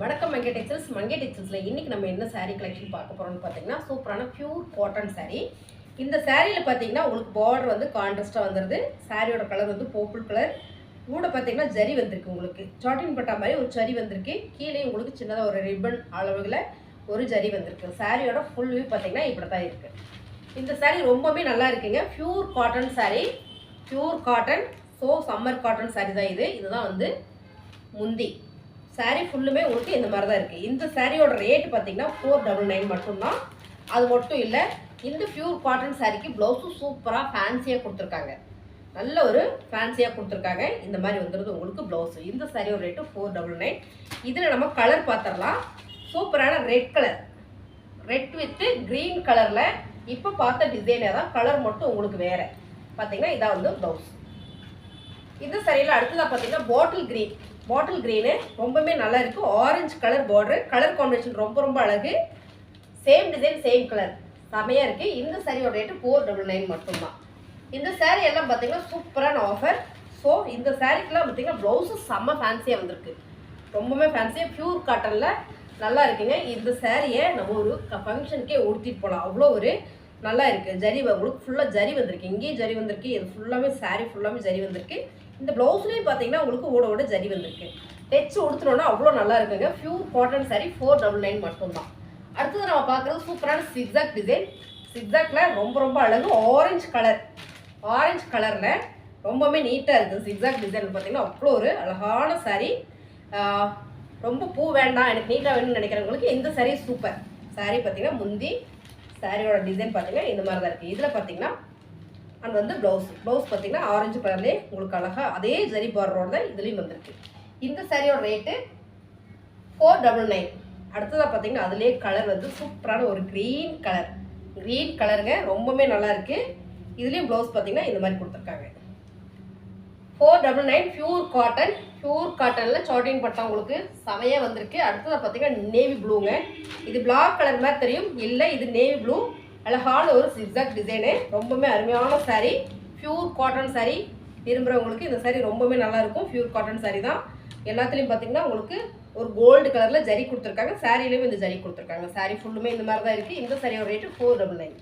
வணக்கம் மங்கே டெக்ஸ்டைல்ஸ் மங்கே டெக்ஸ்டைல்ஸில் இன்றைக்கி நம்ம என்ன சாரீ கலெக்ஷன் பார்க்க போகிறோம்னு பார்த்தீங்கன்னா சூப்பரான ப்யூர் காட்டன் சாரீ இந்த சாரியில் பார்த்தீங்கன்னா உங்களுக்கு பார்டர் வந்து கான்ட்ராஸ்ட்டாக வந்துடுது சாரியோட கலர் வந்து போப்புள் கலர் கூட பார்த்தீங்கன்னா ஜரி வந்திருக்கு உங்களுக்கு. சாட்டின் பட்டா மாதிரி ஒரு ஜரி வந்திருக்கு. கீழே உங்களுக்கு சின்னதாக ஒரு ரிப்பன் அளவுகளில் ஒரு ஜரி வந்திருக்கு. சாரியோட ஃபுல் வியூ பார்த்தீங்கன்னா இப்படி தான் இருக்குது இந்த சாரீ ரொம்பவே நல்லா இருக்குங்க. Pure cotton sari pure cotton so summer cotton sari தான் இது. இதுதான் வந்து முந்தி. சாரீ ஃபுல்லுமே உங்களுக்கு இந்த மாதிரி தான் இருக்குது இந்த சாரியோட ரேட் பார்த்தீங்கன்னா ஃபோர் டபுள் நைன் மட்டும்தான். அது மட்டும் இல்லை இந்த பியூர் காட்டன் சாரீக்கு ப்ளவுஸும் சூப்பராக ஃபேன்சியாக கொடுத்துருக்காங்க. நல்ல ஒரு ஃபேன்சியாக கொடுத்துருக்காங்க. இந்த மாதிரி வந்துடுது உங்களுக்கு ப்ளவுஸு இந்த சாரியோட ரேட்டு ஃபோர் டபுள் நைன் இதில் நம்ம கலர் பார்த்துடலாம் சூப்பரான red colour red with green கலரில் இப்போ பார்த்த டிசைனே தான் கலர் மட்டும் உங்களுக்கு வேறு. பார்த்தீங்கன்னா இதான் வந்து ப்ளவுஸ் இந்த சரியில் அடுத்ததாக பார்த்தீங்கன்னா பாட்டில் க்ரீன் பாட்டில் க்ரீனு ரொம்பவே நல்லா இருக்குது orange colour border colour combination ரொம்ப ரொம்ப அழகு. சேம் டிசைன் சேம் கலர் செமையாக இருக்குது இந்த சாரியோட ரேட்டு ஃபோர் டபுள் நைன் மட்டும்தான். இந்த saree எல்லாம் பார்த்தீங்கன்னா சூப்பரான ஆஃபர் ஸோ இந்த சாரீக்கெல்லாம் பார்த்தீங்கன்னா ப்ளவுஸு செம்ம ஃபேன்சியாக வந்திருக்கு. ரொம்பவே ஃபேன்சியாக ப்யூர் காட்டனில் நல்லா இருக்குங்க. இந்த சாரியை நம்ம ஒரு ஃபங்க்ஷனுக்கே உடுத்திட்டு போகலாம் அவ்வளோ ஒரு நல்லா இருக்குது ஜரி உங்களுக்கு ஃபுல்லாக ஜரி வந்திருக்கு. இங்கேயும் ஜரி வந்திருக்கு. இது ஃபுல்லாமே saree ஃபுல்லாமே ஜரி வந்திருக்கு. இந்த ப்ளவுஸ்லேயும் பார்த்தீங்கன்னா உங்களுக்கு ஓட ஓட ஜரிவல் வந்திருக்கு தைச்சு உடுத்துனோன்னா அவ்வளோ நல்லா இருக்குங்க. Pure cotton sari four double nine மட்டும்தான். அடுத்தது நம்ம பார்க்குறது சூப்பரான சிக்ஸாக் டிசைன் சிக்ஸாக்ல ரொம்ப ரொம்ப அழகு. ஆரஞ்சு கலர் ஆரஞ்சு கலரில் ரொம்பவே நீட்டாக இருக்குது சிக்ஸாக் டிசைன் பார்த்தீங்கன்னா அவ்வளோ ஒரு அழகான saree. ரொம்ப பூ வேண்டாம். எனக்கு நீட்டாக வேணும்னு நினைக்கிறவங்களுக்கு இந்த saree சூப்பர் saree பார்த்தீங்கன்னா முந்தி சாரியோட டிசைன் பார்த்தீங்கன்னா இந்த மாதிரி தான் இருக்குது இதில் பார்த்தீங்கன்னா அண்ட் வந்து ப்ளவுஸ் ப்ளவுஸ் பார்த்தீங்கன்னா ஆரஞ்சு கலர்லேயே உங்களுக்கு அழகாக அதே ஜரி பார்டரோட தான் இதுலேயும் வந்திருக்கு. இந்த சாரியோட ரேட்டு ஃபோர் டபுள் நைன் அடுத்ததாக பார்த்தீங்கன்னா அதுலேயே கலர் வந்து சூப்பரான ஒரு க்ரீன் கலர் க்ரீன் கலருங்க ரொம்பவே நல்லாயிருக்கு இதுலேயும் ப்ளவுஸ் பார்த்தீங்கன்னா இந்த மாதிரி கொடுத்துருக்காங்க. Four double nine pure cotton pure காட்டனில் சாட்டின் பட்டா உங்களுக்கு செமையாக வந்திருக்கு. அடுத்ததாக பார்த்தீங்கன்னா நேவி ப்ளூங்க இது பிளாக் கலர் மாதிரி தெரியும். இல்லை இது நேவி ப்ளூ அழகான ஒரு சிக்ஸாக் டிசைனு ரொம்பவே அருமையான சாரீ ப்யூர் காட்டன் சாரீ விரும்புகிறவங்களுக்கு இந்த சாரீ ரொம்பவே நல்லாயிருக்கும். ப்யூர் காட்டன் சாரீ தான். எல்லாத்துலேயும் பார்த்தீங்கன்னா உங்களுக்கு ஒரு கோல்டு கலரில் ஜரி கொடுத்துருக்காங்க. சாரிலையும் இந்த ஜரி கொடுத்துருக்காங்க. சாரீ ஃபுல்லுமே இந்த மாதிரி தான் இருக்குது இந்த சாரியோட ரேட்டு ஃபோர் டபுள் நைன்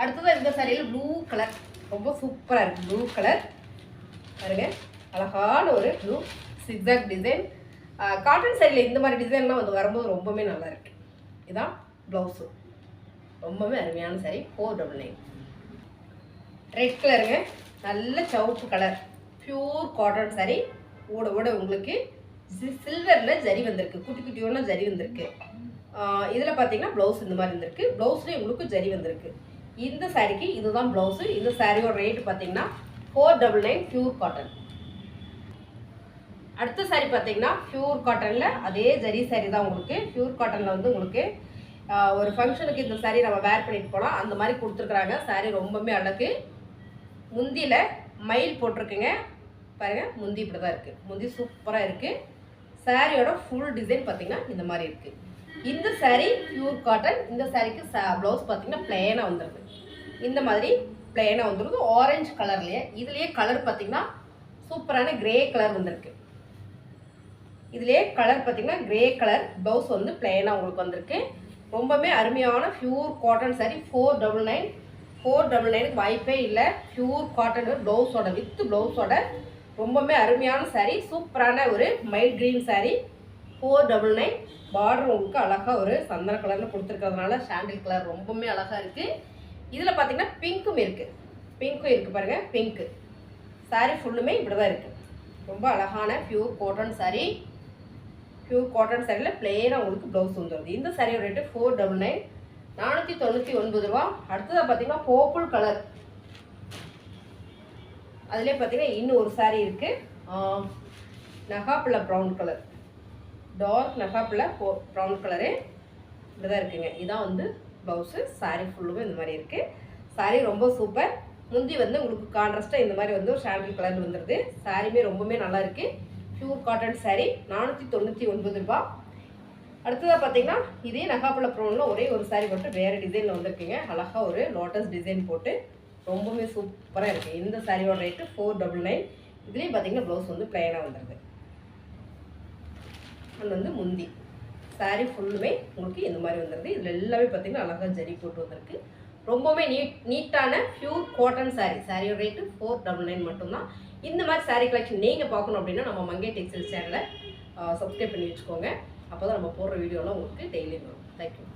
அடுத்ததாக இந்த சாரியில் ப்ளூ கலர் ரொம்ப சூப்பராக இருக்குது ப்ளூ கலர் பாருங்க. அழகான ஒரு ப்ளூ சிக்ஸாக் டிசைன் காட்டன் சாரியில் இந்த மாதிரி டிசைன்லாம் வந்து வரும்போது ரொம்பவே நல்லா இருக்கு. இதான் ப்ளவுஸு ரொம்பவே அருமையான saree four double nine red கலருங்க நல்ல சவுப்பு கலர் பியூர் காட்டன் saree. ஓட ஓட உங்களுக்கு சில்வரில் ஜரி வந்திருக்கு. குட்டி குட்டியோட ஜரி வந்திருக்கு. இதில் பார்த்தீங்கன்னா ப்ளவுஸ் இந்த மாதிரி வந்திருக்கு. ப்ளவுஸ்லேயும் உங்களுக்கு ஜரி வந்திருக்கு. இந்த சாரிக்கு இதுதான் ப்ளவுஸு இந்த சாரியோட ரேட்டு பார்த்தீங்கன்னா four double nine pure cotton அடுத்த சாரி பார்த்தீங்கன்னா பியூர் காட்டனில் அதே ஜரி சாரி தான் உங்களுக்கு. பியூர் காட்டனில் வந்து உங்களுக்கு ஒரு ஃபங்க்ஷனுக்கு இந்த சாரி நம்ம வேர் பண்ணிட்டு போகலாம் அந்த மாதிரி கொடுத்துருக்குறாங்க. சாரி ரொம்பவுமே அழகு. முந்தியில் மயில் போட்டிருக்குங்க. பாருங்கள் முந்தி இப்படி தான் இருக்குது முந்தி சூப்பராக இருக்குது சாரியோட ஃபுல் டிசைன் பார்த்தீங்கன்னா இந்த மாதிரி இருக்குது இந்த saree பியூர் காட்டன் இந்த சாரிக்கு ப்ளவுஸ் பார்த்தீங்கன்னா பிளேனாக வந்துடுது இந்த மாதிரி பிளேனாக வந்துடுது ஆரஞ்சு கலர்லேயே இதுலேயே கலர் பார்த்தீங்கன்னா சூப்பரான கிரே கலர் வந்திருக்கு. இதுலேயே கலர் பார்த்தீங்கன்னா கிரே கலர் ப்ளவுஸ் வந்து பிளேனாக உங்களுக்கு வந்திருக்கு. ரொம்பவே அருமையான pure cotton sari four double nine four double நைனுக்கு வாய்ப்பே இல்லை. ப்யூர் காட்டன் ப்ளவுஸோட வித் ப்ளவுஸோட ரொம்பவே அருமையான saree சூப்பரான ஒரு mild green saree. Four double nine border உங்களுக்கு அழகாக ஒரு சந்தன கலரில் கொடுத்துருக்கிறதுனால சாண்டில் கலர் ரொம்பவுமே அழகாக இருக்குது இதில் பார்த்தீங்கன்னா பிங்க்கும் இருக்குது பிங்க்கும் இருக்குது பாருங்கள் பிங்க்கு saree ஃபுல்லுமே இப்படி தான் இருக்குது ரொம்ப அழகான pure cotton sari pure cotton சாரியில் பிளெயினாக உங்களுக்கு ப்ளவுஸ் வந்துடுது இந்த சாரியோட ரேட்டு ஃபோர் டபுள் நைன் நானூற்றி தொண்ணூற்றி ஒன்பது ரூபா. அடுத்ததாக பார்த்தீங்கன்னா பர்பிள் கலர் அதிலே பார்த்தீங்கன்னா இன்னும் ஒரு saree இருக்குது நகாப்பிள்ள ப்ரௌன் கலர் டார்க் நகாப்பிள்ள ப்ரௌன் கலரு இப்படிதான் இருக்குங்க. இதான் வந்து ப்ளவுஸு சாரீ ஃபுல்லுமே இந்த மாதிரி இருக்குது சாரீ ரொம்ப சூப்பர் முந்தி வந்து உங்களுக்கு கான்ட்ராஸ்ட்டாக இந்த மாதிரி வந்து ஒரு ஷாண்டில் கலர் வந்துடுது சாரியுமே ரொம்பவுமே நல்லா இருக்குது ப்யூர் காட்டன் சாரீ நானூற்றி தொண்ணூற்றி ஒன்பது ரூபா. அடுத்ததாக பார்த்தீங்கன்னா இதே நகாப்பழ ப்ரௌனில் ஒரே ஒரு சாரீ மட்டும் வேறு டிசைனில் வந்திருக்கீங்க. அழகாக ஒரு லோட்டஸ் டிசைன் போட்டு ரொம்பவே சூப்பராக இருக்குது இந்த சாரியோட ரேட்டு ஃபோர் டபுள் நைன் இதுலேயும் பார்த்தீங்கன்னா ப்ளவுஸ் வந்து பிளைனாக வந்துடுது அண்ட் வந்து முந்தி. சாரீ ஃபுல்லுமே உங்களுக்கு இந்த மாதிரி வந்துடுது இதில் எல்லாமே பார்த்தீங்கன்னா அழகாக ஜரி போட்டு வந்திருக்கு. ரொம்பவுமே நீட் நீட்டான பியூர் காட்டன் சாரீ சாரியோட ரேட்டு ஃபோர் டபுள் நைன் மட்டும்தான். இந்த மாதிரி சாரீ கலெக்ஷன் நீங்கள் பார்க்கணும் அப்படின்னா நம்ம மங்கை டெக்ஸ்டைல் சேனலை சப்ஸ்கிரைப் பண்ணி வச்சுக்கோங்க. அப்போ தான் நம்ம போடுற வீடியோலாம் உங்களுக்கு டெய்லி வரும். தேங்க்யூ